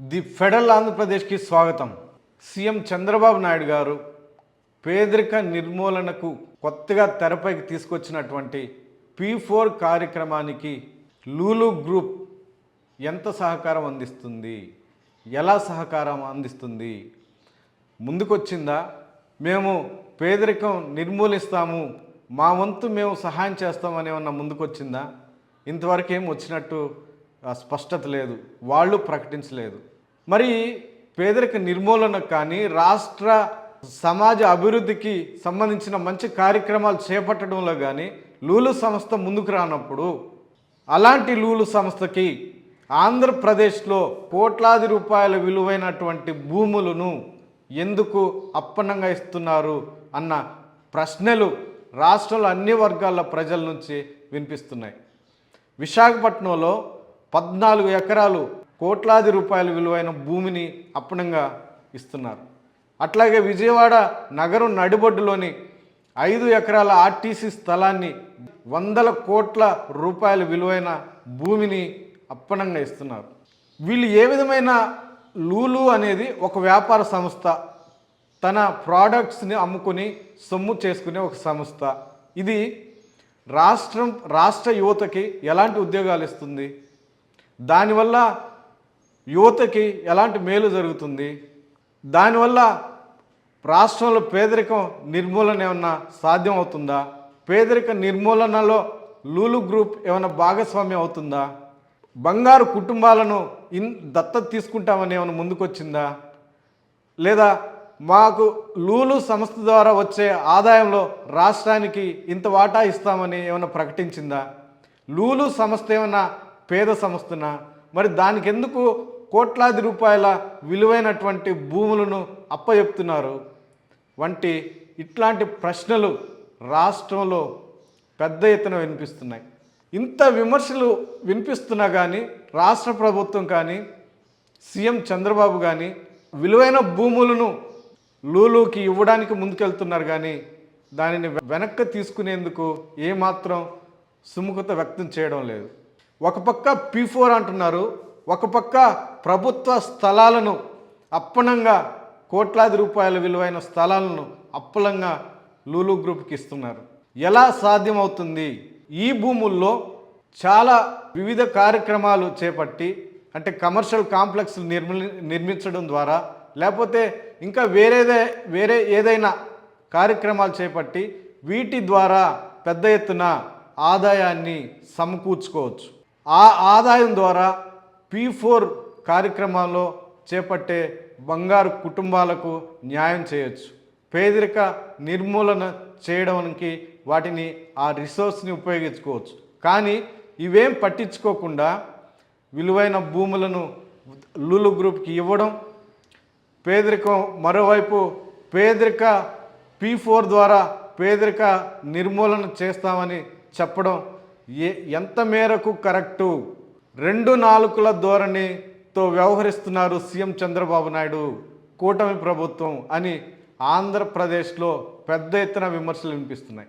The federal ఆంధ్రప్రదేశ్కి స్వాగతం. CM Chandrababu Naidu గారు పేదరిక నిర్మూలనకు కొత్తగా తెరపైకి తీసుకొచ్చినటువంటి పీ ఫోర్ కార్యక్రమానికి లూలు గ్రూప్ ఎంత సహకారం అందిస్తుంది? ఎలా సహకారం అందిస్తుంది? ముందుకొచ్చిందా? మేము పేదరికం నిర్మూలిస్తాము మా వంతు మేము సహాయం చేస్తామని ఏమన్నా ముందుకొచ్చిందా? ఇంతవరకు ఏం వచ్చినట్టు స్పష్టత లేదు. వాళ్ళు ప్రకటించలేదు. మరి పేదరిక నిర్మూలనకు కానీ రాష్ట్ర సమాజ అభివృద్ధికి సంబంధించిన మంచి కార్యక్రమాలు చేపట్టడంలో కానీ లూలు సంస్థ ముందుకు రానప్పుడు అలాంటి లూలు సంస్థకి ఆంధ్రప్రదేశ్లో కోట్లాది రూపాయల విలువైనటువంటి భూములను ఎందుకు అప్పన్నంగా ఇస్తున్నారు అన్న ప్రశ్నలు రాష్ట్రంలో అన్ని వర్గాల ప్రజల నుంచి వినిపిస్తున్నాయి. విశాఖపట్నంలో పద్నాలుగు ఎకరాలు కోట్లాది రూపాయల విలువైన భూమిని అప్పనంగా ఇస్తున్నారు. అట్లాగే విజయవాడ నగరం నడిబొడ్డులోని ఐదు ఎకరాల ఆర్టీసీ స్థలాన్ని వందల కోట్ల రూపాయల విలువైన భూమిని అప్పనంగా ఇస్తున్నారు. వీళ్ళు ఏ విధమైన లూలు అనేది ఒక వ్యాపార సంస్థ తన ప్రోడక్ట్స్ని అమ్ముకొని సొమ్ము చేసుకునే ఒక సంస్థ. ఇది రాష్ట్రం రాష్ట్ర యువతకి ఎలాంటి ఉద్యోగాలు ఇస్తుంది? దానివల్ల యువతకి ఎలాంటి మేలు జరుగుతుంది? దానివల్ల రాష్ట్రంలో పేదరికం నిర్మూలన ఏమన్నా సాధ్యం అవుతుందా? పేదరిక నిర్మూలనలో లూలు గ్రూప్ ఏమైనా భాగస్వామ్యం అవుతుందా? బంగారు కుటుంబాలను ఇన్ దత్తత తీసుకుంటామని ఏమైనా ముందుకొచ్చిందా? లేదా మాకు లూలు సంస్థ ద్వారా వచ్చే ఆదాయంలో రాష్ట్రానికి ఇంత వాటా ఇస్తామని ఏమైనా ప్రకటించిందా? లూలు సంస్థ ఏమైనా పేద సంస్థనా మరి దానికి ఎందుకు కోట్లాది రూపాయల విలువైనటువంటి భూములను అప్పచెప్తున్నారు వంటి ఇట్లాంటి ప్రశ్నలు రాష్ట్రంలో పెద్ద ఎత్తున వినిపిస్తున్నాయి. ఇంత విమర్శలు వినిపిస్తున్నా కానీ రాష్ట్ర ప్రభుత్వం కానీ సీఎం చంద్రబాబు కానీ విలువైన భూములను లూలుకి ఇవ్వడానికి ముందుకెళ్తున్నారు కానీ దానిని వెనక్కి తీసుకునేందుకు ఏమాత్రం సుముఖత వ్యక్తం చేయడం లేదు. ఒక పక్క పీ ఫోర్ అంటున్నారు ఒక పక్క ప్రభుత్వ స్థలాలను అప్పనంగా కోట్లాది రూపాయల విలువైన స్థలాలను అప్పలంగా లూలు గ్రూప్కి ఇస్తున్నారు. ఎలా సాధ్యమవుతుంది? ఈ భూముల్లో చాలా వివిధ కార్యక్రమాలు చేపట్టి అంటే కమర్షియల్ కాంప్లెక్స్ నిర్మి నిర్మించడం ద్వారా లేకపోతే ఇంకా వేరేదే వేరే ఏదైనా కార్యక్రమాలు చేపట్టి వీటి ద్వారా పెద్ద ఎత్తున ఆదాయాన్ని సమకూర్చుకోవచ్చు. ఆ ఆదాయం ద్వారా పీ ఫోర్ కార్యక్రమాల్లో చేపట్టే బంగారు కుటుంబాలకు న్యాయం చేయొచ్చు. పేదరిక నిర్మూలన చేయడానికి వాటిని ఆ రిసోర్స్ని ఉపయోగించుకోవచ్చు. కానీ ఇవేం పట్టించుకోకుండా విలువైన భూములను లులు గ్రూప్కి ఇవ్వడం పేదరికం మరోవైపు పేదరిక పీ ఫోర్ ద్వారా పేదరిక నిర్మూలన చేస్తామని చెప్పడం ఏ ఎంత మేరకు కరెక్టు? రెండు నాలుకల ధోరణితో వ్యవహరిస్తున్నారు సీఎం చంద్రబాబు నాయుడు. కూటమి ప్రభుత్వం అని ఆంధ్రప్రదేశ్లో పెద్ద ఎత్తున విమర్శలు వినిపిస్తున్నాయి.